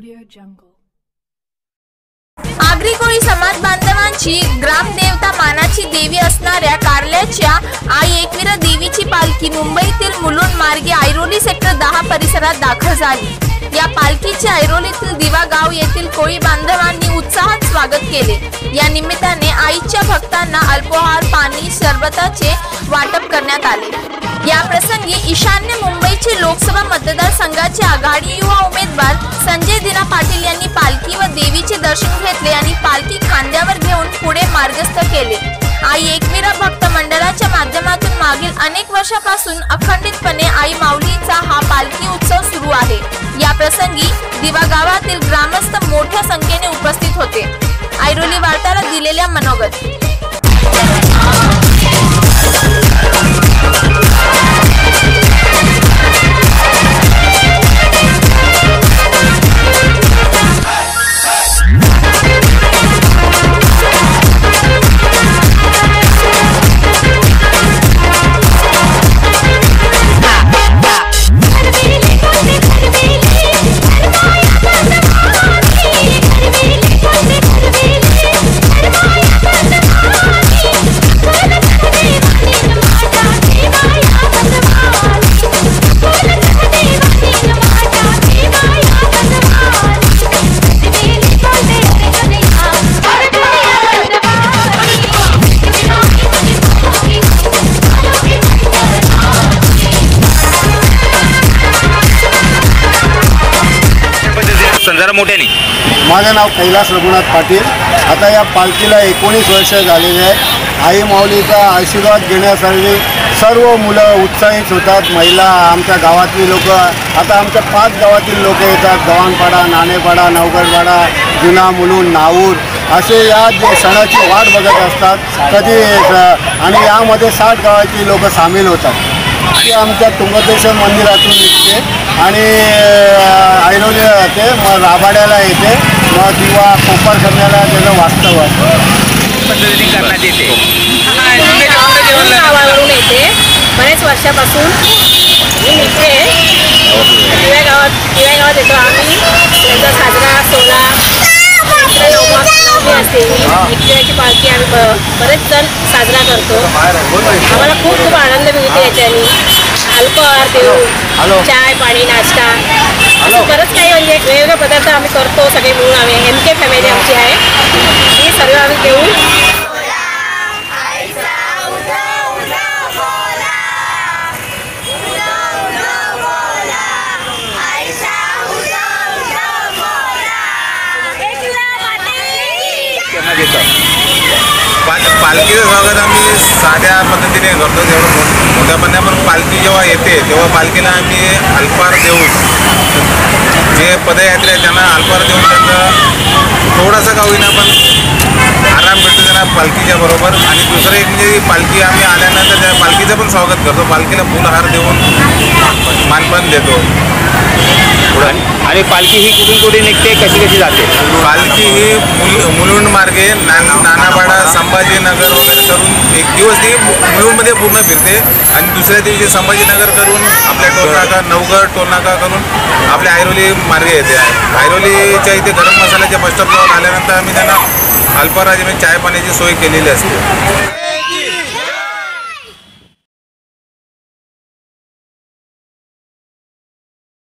jungle. Agri Koli समाज बांधवांची ग्रामदेवता मानाची देवी असणाऱ्या कारल्याच्या आई एकविरा देवीची पालखी मुंबईतील मुलुंड मार्गे ऐरोली सेक्टर दहा परिसरात दाखल झाली. या पालखीचे ऐरोलीतील दिवा गाव येथील कोळी बांधवांनी उत्साहात स्वागत केले. या निमित्ताने आईच्या भक्तांना अल्पोहार पाणी सरबताचे वाटप करण्यात आले. या प्रसंगी ईशान्य मुंबईचे लोकसभा मतदारसंघाचे आघाडी युवा उमेदवार मार्गस्थ केले. आई एकविरा भक्त मंडळाच्या माध्यमातून मागील अनेक वर्षापासून अखंडितपणे आई माऊलीचा हा पालखी उत्सव सुरू आहे. या प्रसंगी दिवा गावातील ग्रामस्थ मोठ्या संख्येने उपस्थित होते. ऐरोली वार्ताला दिलेल्या मनोगत. मोठ्याने? माझं नाव कैलास रघुनाथ पाटील. आता या पालखीला एकोणीस वर्ष झालेले आहेत. आई माऊलीचा आशीर्वाद घेण्यासाठी सर्व मुलं उत्साहित होतात. महिला आमच्या गावातली लोक आता आमच्या पाच गावातील लोक येतात. गव्हाणपाडा नाणेपाडा नवगडपाडा जुना मुलून नाऊर असे या जे सणाची वाट बघत असतात. कधी आणि यामध्ये साठ गावाची लोक सामील होतात. ती आमच्या तुंगकेश्वर मंदिरातून निघते. आणि ऐरोली जाते मग राबाड्याला येते. मग दिवा कोपर करण्याला त्याचं वास्तव पद्धतीने करण्यात येते. गावावरून येते. बरेच वर्षापासून मी निघते दिव्या गावात दिव्या गावात येतो आम्ही. त्याचा साजरा सोहळा. पालखी आम्ही बरेच जण साजरा करतो. आम्हाला खूप खूप आनंद मिळते याच्याने. अल्पहार देऊ चाय पाणी नाश्ता. असं बरंच काही म्हणजे वेगवेगळे पदार्थ आम्ही करतो सगळे मिळून. आम्ही एम के फॅमिली आमची आहे. करण्यात पाल पालखीचं स्वागत आम्ही साध्या पद्धतीने करतो जेवढं मो- मोठ्या पण पालखी जेव्हा येते तेव्हा पालखीला आम्ही अल्पार देऊन जे पदयात्रे त्यांना अल्पार देऊन त्यांचं थोडंसं का होईना पण आराम भेटतो त्यांना पालखीच्या बरोबर. आणि दुसरं एक म्हणजे पालखी आम्ही आल्यानंतर त्या पालखीचं पण स्वागत करतो. पालखीला फुलहार देऊन मानपान देतो. आणि आणि पालखी ही कुठून कुठे निघते कशी कशी जाते? पालखी ही मुल मुलुंड मार्गे नानापाडा संभाजीनगर वगैरे करून एक दिवस ती मु- मुलुंडमध्ये पूर्ण फिरते. आणि दुसऱ्या दिवशी संभाजीनगर करून आपल्या टोलनाका नवगड टोलनाका करून आपल्या ऐरोली मार्गे येते. ऐरोलीच्या इथे गरम मसाल्याच्या बस स्टॉपजवळ आल्यानंतर आम्ही त्यांना अल्पराजी चाय पाण्याची सोय केलेली असते.